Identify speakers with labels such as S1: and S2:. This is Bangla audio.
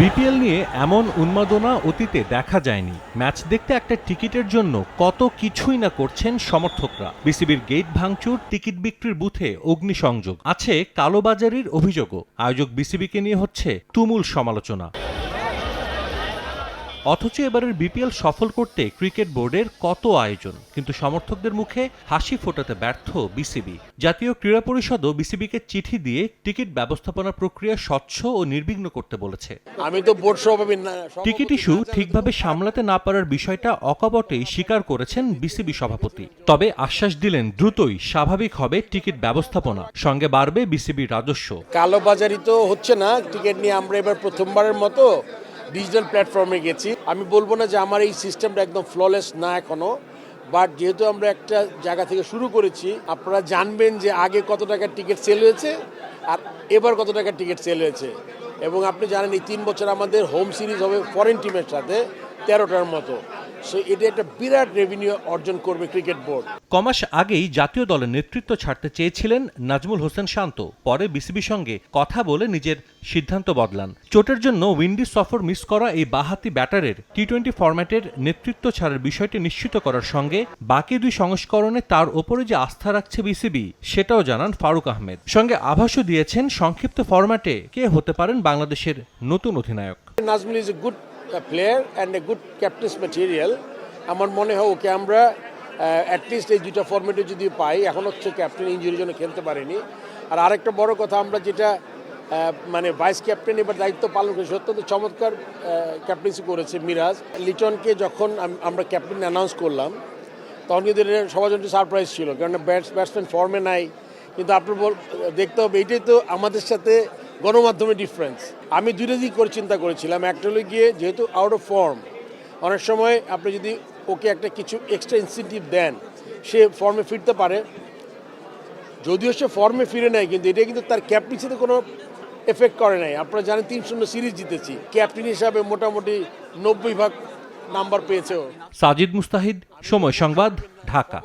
S1: বিপিএল নিয়ে এমন উন্মাদনা অতীতে দেখা যায়নি। ম্যাচ দেখতে একটা টিকিটের জন্য কত কিছুই না করছেন সমর্থকরা। বিসিবির গেট ভাঙচুর, টিকিট বিক্রির বুথে অগ্নিসংযোগ। আছে কালোবাজারির অভিযোগও। আয়োজক বিসিবিকে নিয়ে হচ্ছে তুমুল সমালোচনা। অথচ এবারের বিপিএল সফল করতে ক্রিকেট বোর্ডের কত আয়োজন? কিন্তু সমর্থকদের মুখে হাসি ফোটাতে ব্যর্থ বিসিবি। জাতীয় ক্রীড়া পরিষদও বিসিবিকে চিঠি দিয়ে টিকিট ব্যবস্থাপনা প্রক্রিয়া স্বচ্ছ ও নির্বিঘ্ন করতে বলেছে।
S2: আমি তো বোর্ড সভাপতি
S1: টিকিট ইস্যু ঠিকভাবে সামলাতে না পারার বিষয়টা অকপটেই স্বীকার করেছেন বিসিবি সভাপতি। তবে আশ্বাস দিলেন দ্রুতই স্বাভাবিক হবে টিকিট ব্যবস্থাপনা। সঙ্গে বাড়বে বিসিবির রাজস্ব।
S2: কালোবাজারি তো হচ্ছে না টিকিট নিয়ে আমরা এবার প্রথমবারের মতো ডিজিটাল প্ল্যাটফর্মে গেছি। আমি বলব না যে আমার এই সিস্টেমটা একদম ফ্ললেস না এখনও বাট যেহেতু আমরা একটা জায়গা থেকে শুরু করেছি, আপনারা জানবেন যে আগে কত টাকার টিকিট সেল হয়েছে, আর এবার কত টাকার টিকিট সেল হয়েছে। এবং আপনি জানেন এই তিন বছর আমাদের হোম সিরিজ হবে ফরেন টিমের সাথে তেরোটার মতো। সো এটা একটা বিরাট রেভিনিউ অর্জন করবে ক্রিকেট বোর্ড
S1: কমাস আগেই জাতীয় দলের নেতৃত্ব ছাড়তে চেয়েছিলেন নাজমুল হোসেন শান্ত। পরে বিসিবির সঙ্গে কথা বলে নিজের সিদ্ধান্ত বদলান। চোটের জন্য উইন্ডিজ সফর মিস করা এই বাহাতি ব্যাটারের টি টোয়েন্টি ফরম্যাটের নেতৃত্ব ছাড়ার বিষয়টি নিশ্চিত করার সঙ্গে বাকি দুই সংস্করণে তার ওপরে যে আস্থা রাখছে বিসিবি সেটাও জানান ফারুক আহমেদ। সঙ্গে আভাসও দিয়েছেন সংক্ষিপ্ত ফরম্যাটে কে হতে পারেন বাংলাদেশের নতুন অধিনায়ক।
S2: Najmul is a good player and a good captains material আমার মনে হয় ওকে আমরা অ্যাটলিস্ট এই দুটা ফর্মেটে যদি পাই, এখন হচ্ছে ক্যাপ্টেন ইঞ্জুরির জন্য খেলতে পারেনি। আর আরেকটা বড় কথা, আমরা যেটা মানে ভাইস ক্যাপ্টেন এবার দায়িত্ব পালন করেছে অত্যন্ত চমৎকার ক্যাপ্টেন্সি করেছে মিরাজ। লিটনকে যখন আমরা ক্যাপ্টেন অ্যানাউন্স করলাম, তখন কিন্তু সবার জন্য সারপ্রাইজ ছিল কারণ ব্যাটসম্যান ফর্মে নাই। কিন্তু আপনার দেখতে হবে, এটাই তো আমাদের সাথে গণমাধ্যমে ডিফারেন্স আমি দুটো দিক করে চিন্তা করেছিলাম। একটা হলো গিয়ে যেহেতু আউট অফ ফর্ম অনেক সময় আপনি যদি ওকে একটা কিছু এক্সট্রা ইনসেন্টিভ দেন সে ফর্মে ফিরতে পারে। যদিও সে ফর্মে ফিরে নেয় কিন্তু এটা কিন্তু তার ক্যাপ্টেন্সিতে কোনো এফেক্ট করে নাই। আপনারা জানেন তিন শূন্য সিরিজ জিতেছি। ক্যাপ্টেন হিসাবে মোটামুটি নব্বই ভাগ নাম্বার পেয়েছে
S1: সাজিদ মুস্তাহিদ সময় সংবাদ ঢাকা।